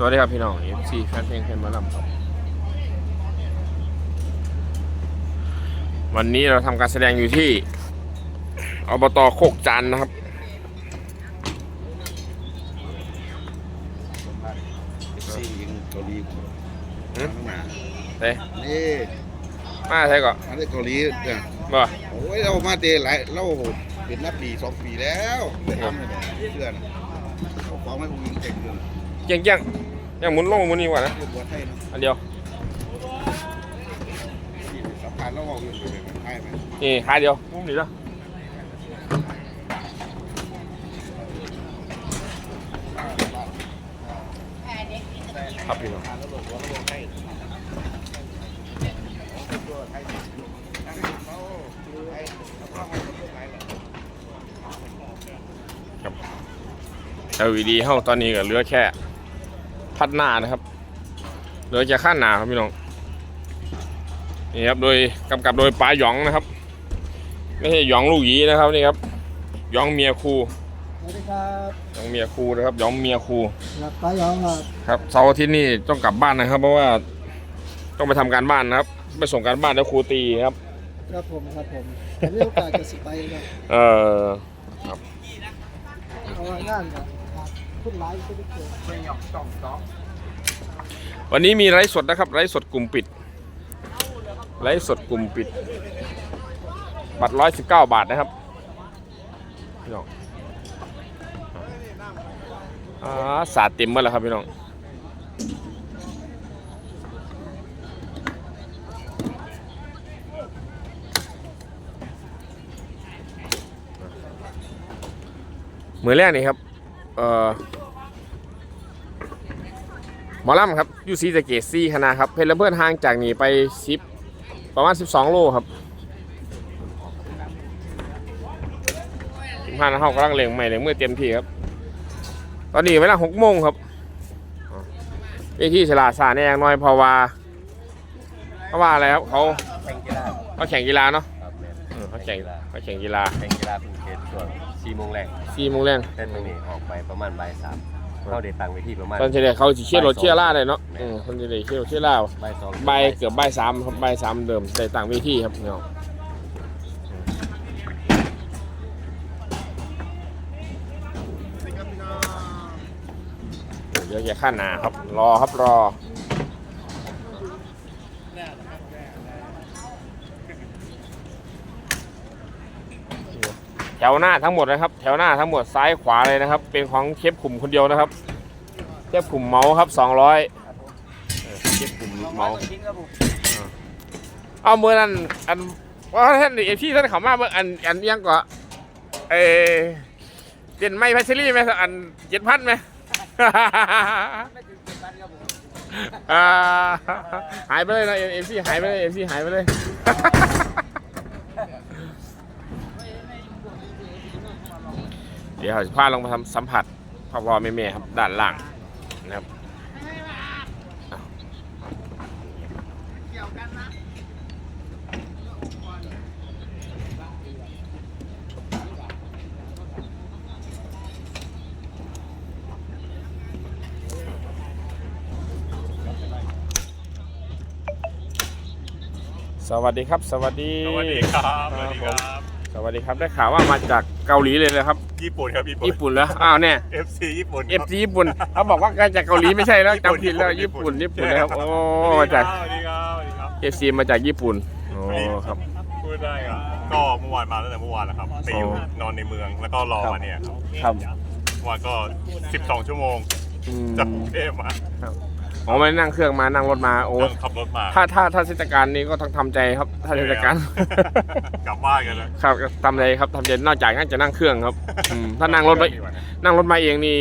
สวัสดีครับพี่น้อง FC แฟนเพลงเพลงหมาลำครับ วันนี้เราทำการแสดงอยู่ที่อบตโคกจันทร์นะครับ ซียิงเกาหลีหืมข้างหน้าเต้นี่มาใช่ก่อนอันนี้เกาหลีเนี่ยบ่โอ้ยเรามาเตะหลายเราเป็นนับปีสองปีแล้วไปทำเลยเนี่ยเพื่อนเอาของให้ผู้หญิงเก่งเรื่อ งเกี้ยงเกี้ยงยังหมุนลงหมุนนี่กว่านะเรื่องบัวไทยเนาะอันเดียวที่สำคัญเราเอาเรื่องไปเป็นไทยไหมนี่ขาเดียวมุมนี้แล้วครับพี่น้องครับ LED เฮาตอนนี้ก็เหลือแค่ พัดหน้านะครับเหลือแค่ข้างหน้าครับพี่น้องนี่ครับโดยกำกับโดยปลาหยองนะครับ ไม่ใช่หยองลูกหยีนะครับนี่ครับหยองเมียครูสวัสดีครับหยองเมียครูนะครับหยองเมียครูหลับตายองครับครับเสาร์อาทิตย์นี่ต้องกลับบ้านนะครับ เพราะว่าต้องไปทำการบ้านนะครับไปส่งการบ้านแล้วครูตีครับครับผมครับผมผมมีโอกาสจะสิไปครับเออเพราะว่างานครับ ทุกไลฟ์ทุกเกิดวันนี้มีไลฟ์สดนะครับไลฟ์สดกลุ่มปิดไลฟ์สดกลุ่มปิด บัตรร้อยสิบเก้าบาทนะครับพี่น้องอ่าสาดเต็มหมดแล้วครับพี่น้องมือแรกนี่ครับ เอ่อหมอลำครับอยูซีสะเกตซี่คณะครับเพชรเพื่อนห่างจากนี่ไปสิบประมาณ 12 โลครับสิบห้านะเขากำลังเล็งใหม่เล็งเมื่อเต็มที่ครับ ตอนนี้เวลาหกโมงครับเวทีฉลาดสาแนงน้อยเพราะว่าเพราะว่าอะไรครับเขาแข่งกีฬาเขาแข่งกีฬาเนาะครับแม่นเออเขาแข่งเขาแข่งกีฬาแข่งกีฬาเป็นเขตช่วง 4โมงแรกสี่โมงแรงแต่ตรงนี้ออกไปประมาณบ่ายสามเข้าได้ตังค์ไปที่ประมาณตอนเฉลี่ยเขาสิเชี่ยรถเชี่ยล่าเลยเนาะอืมคนเฉลี่ยเชี่ยรถเชี่ยล่าบ่ายสองใบายเกือบใบายสามครับใบายสามเดิมแต่ต่างเวทีครับพี่น้องเดี๋ยวจะขั้นหนาครับรอครับรอ แถวหน้าทั้งหมดนะครับ แถวหน้าทั้งหมดซ้ายขวาเลยนะครับ เป็นของเชฟขุมคนเดียวนะครับเชฟขุมเมาส์ครับ200เออเชฟขุมเมาส์เอาเมื่อนั้นอันว่าท่านเอพี่ท่านเขามาเมื่ออันอันยังก็เอเด่นไม่พัชรีไหมอันเจ็ดพันไหมหายไปเลยนะเอ็มซีหายไปเลยเอ็มซีหายไปเลย เดี๋ยวเราจะพาลงมาทำสัมผัสพ่อพ่อแม่แม่ครับด้านล่างนะครับสวัสดีครับ สวัสดี สวัสดีครับ สวัสดีครับสวัสดีครับได้ข่าวว่ามาจากเกาหลีเลยนะครับ ญี่ปุ่นครับ ญี่ปุ่น ญี่ปุ่นแล้วอ้าวเนี่ย FC ญี่ปุ่นเอฟซีญี่ปุ่นเขาบอกว่าการจากเกาหลีไม่ใช่แล้วจำผิดแล้วญี่ปุ่นญี่ปุ่นนะครับโอ้มาจากสวัสดีครับสวัสดีครับเอฟซีมาจากญี่ปุ่นโอ้ครับพูดได้ครับก็เมื่อวานมาตั้งแต่เมื่อวานแล้วครับไปอยู่อ๋อนอนในเมืองแล้วก็รอมาเนี่ยครับครับเมื่อวานก็ 12 ชั่วโมงอืมจากกรุงเทพมา อ๋อไม่ได้นั่งเครื่องมานั่งรถมาโอ้นั่งขับรถมาถ้าถ้าถ้าเทศกาลนี้ก็ต้องทำใจครับ ถ้าเทศกาลกลับบ้านกันเลยครับทำใจครับทำใจนอกจากนั่งจะนั่งเครื่องครับอืมถ้านั่งรถไปนั่งรถมาเองนี่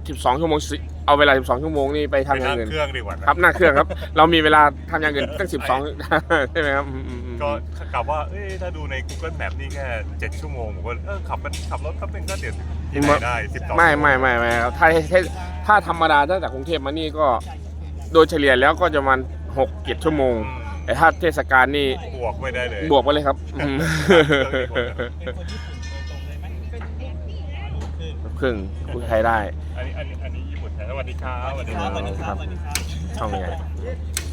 12ชั่วโมงสิเอาเวลา 12 ชั่วโมงนี่ไปไปทำอย่างนั่งอื่นเครื่องดีกว่านะครับนั่งเครื่องครับ เรามีเวลาทำอย่างอื่นตั้ง 12 ใช่ไหมครับอืมอืมอืม ก็กลับว่าเอ้ยถ้าดูใน Google Map นี่แค่7ชั่วโมงผมก็เออขับมันขับรถแป๊บนึงก็เดี๋ยวที่ไหนได้12ไม่ไม่ไม่ไม่ครับถ้าถ้าถ้าธรรมดาถ้าจากกรุงเทพมานี่ก็ โดยเฉลี่ยแล้วก็จะประมาณหกเจ็ดชั่วโมงอืมแต่ถ้าเทศกาลนี่บวกไม่ได้เลยบวกไปเลยครับอืมครึ่งคุยไทยได้ อันนี้อันนี้อันนี้ญี่ปุ่นสวัสดีครับสวัสดีครับครับช่องใหญ่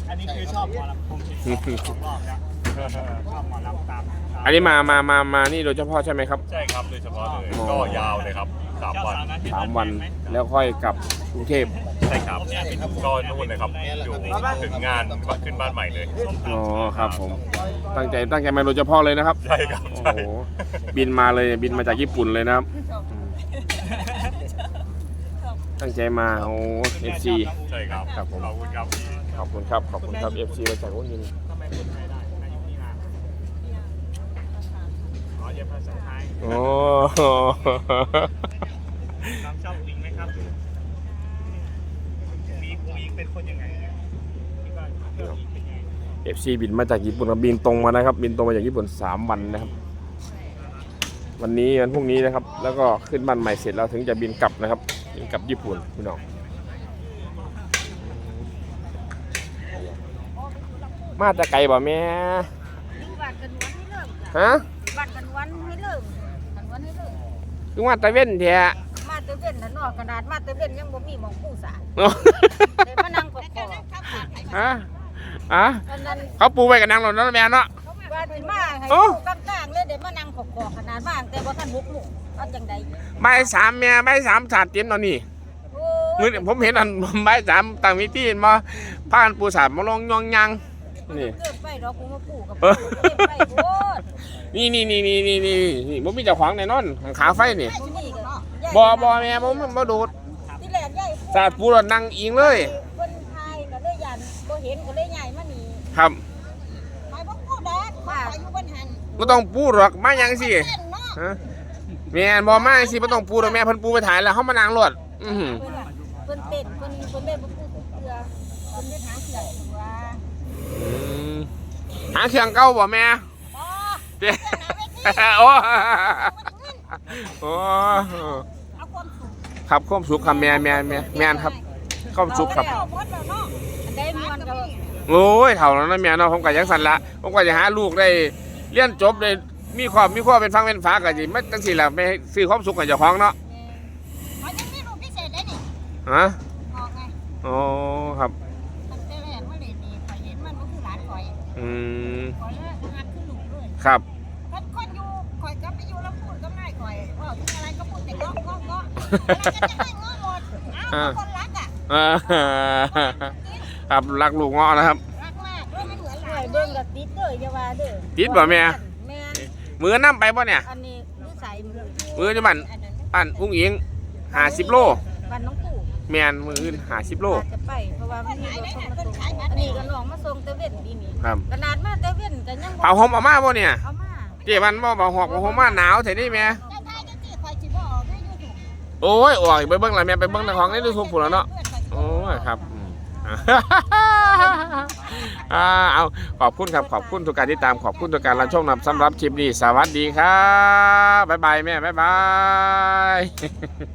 อันนี้คือชอบหมอลำคงชิงสองรอบแล้ว ชอบหมอลำตามอันนี้มามามามานี่โดยเฉพาะใช่ไหมครับ ใช่ครับโดยเฉพาะเลยอ๋อก็ยาวเลยครับสามวันสามวันแล้วค่อยกลับกรุงเทพใช่ครับก็นู่นเลยครับอยู่ถึงงานขึ้นบ้านใหม่เลยอ๋อครับผมตั้งใจตั้งใจมาโดยเฉพาะเลยนะครับใช่ครับโอ้ใช่โหบินมาเลยบินมาจากญี่ปุ่นเลยนะครับอืมตั้งใจมาโอ้เอฟซีใช่ครับครับผมขอบคุณครับพี่ขอบคุณครับขอบคุณครับเอฟซีมาจากหัวหินทำไมคนไทยได้นายกนี่มา อ๋อเย็บภาษาไทยโอ้น้องชอบวิงไหมครับวิงวิงเป็นคนยังไงคิดว่าเพื่อนวิงเป็นยังไงเอฟซีบินมาจากญี่ปุ่นครับบินตรงมานะครับ บินตรงมาจากญี่ปุ่นสามวันนะครับ วันนี้วันพรุ่งนี้นะครับ แล้วก็ขึ้นบ้านใหม่เสร็จแล้วถึงจะบินกลับนะครับบินกลับญี่ปุ่นพี่น้องมาจากไกลบ่แม่บัตรกันวันให้เริ่มฮะ บัตรกันวันให้เริ่มกันวันให้เริ่มคือว่าตะเว้นแท้มาเตเว่นน่ะเนอกกระดาษมาเตเว่นยังบ่มีหมองผู้สาเลยมานั่งกอกๆฮะอะอันนั้นเขาปูไว้กับนางหล่นนั่นแม่เนาะ ว่าสิมาให้โอ้ผู้กลางๆเลยเดี๋ยวมานั่งกอกๆขนาดว่างแต่บ่ทันบุกลุกเอาจังใดใบายสามแม่ใบายสามสาดเต็มตอนนี้โอ้มือผมเห็นอัน ใบายสามต่างมิที่มาพากันปูสาดมาลงยองยังนี่ เกิดไปดอกกูมาปลูกกับเออปลูกไปโพด นี่นี่นี่นี่นี่นี่นี่ผมมีเจ้าของแน่นอนขาไฟนี่บ่มีก็บอบอแม่ผมบ่ดูดที่แรกยายสาดปูแล้วนั่งอิงเลย เพิ่นทายก็เลยยันบ่เห็นก็เลยย้ายมานี่ครับไปบ่พูดดอกว่าอยู่บนหันไม่ต้องปูหรอกมายังสิเต้นเนาะฮะแม่นบอมาจังสิไม่ต้องปูหรอกแม่เพิ่นปูไปถ่ายแล้วเขามานั่งรวดอือหือเพิ่นว่าเพิ่นเต้นเพิ่นเพิ่นได้บ่พูดเกลือเพิ่นได้หาเกลือว่าอืมหาเครื่องเก่าบ่แม่อ๋อ เด้โอ้โอ้เอาความสุขครับความสุขครับแม่แม่แม่แม่นครับความสุขครับ เอาหมดแล้วเนาะอันใดม่วนก็โอ้ยเท่าแล้วนะแม่เนาะผมก็ยังสั่นละผมก็จะหาลูกได้เรียนจบได้มีความมีความเป็นฟังเป็นฝาก็สิไม่จังซี่ล่ะไม่ซื้อความสุขให้เจ้าของเนาะเขายังมีรูปพิเศษได้นี่ฮะออกไงโอ้ครับตั้งแต่แรกมาเล่นนี่ข่อยเห็นมันก็คือหลานข่อยอืมข่อยเลยหัก คือลูกเลยครับคนคนอยู่ข่อยก็ไปอยู่แล้วพูดก็ไม่ข่อยว่าถึงอะไรก็พูดแต่เงาะเงาะเงาะแล้วมันก็จะให้เงาะหมดเอ้าคนรักอะอ่าครับรักลูกเงาะนะครับ รักมากด้วยมันเหมือนหลานเบิ่งกับติดเด้ออย่าว่าเด้อติดบ่แม่ แม่มือน้ำไปป่ะเนี่ย อันนี้นิสัยมือมือจะบันอันนั้นอันอุ้งอิงหาสิบโล บ้านน้องปู่ แมนมืออื่นหาสิบโล อาจจะไปเพราะว่ามันมีรถเข้ามาส่งอันนี้ก็น้องมาส่งเตเว่นดีนี่ครับ ขนาดมาเตเว่นก็ยังบ่เผาหอมเอามาป่ะเนี่ย เอามาเจ๊มันบ่เผาหอมเอาหอมมาหนาวเถอะนี่แม่เจ้าทายเจ้าที่ข่อยสิบ่ออกให้ยูทูบโอ้ยออกไปเบิ้งละแม่ไปเบิ้งในของในดูทูบผุนแล้วเนาะ โอ้ยครับอืมอ่าเอาขอบคุณครับขอบคุณทุกการที่ตามขอบคุณทุกการรับชมนำสำหรับคลิปนี้สวัสดีครับบ๊ายบายแม่บ๊ายบาย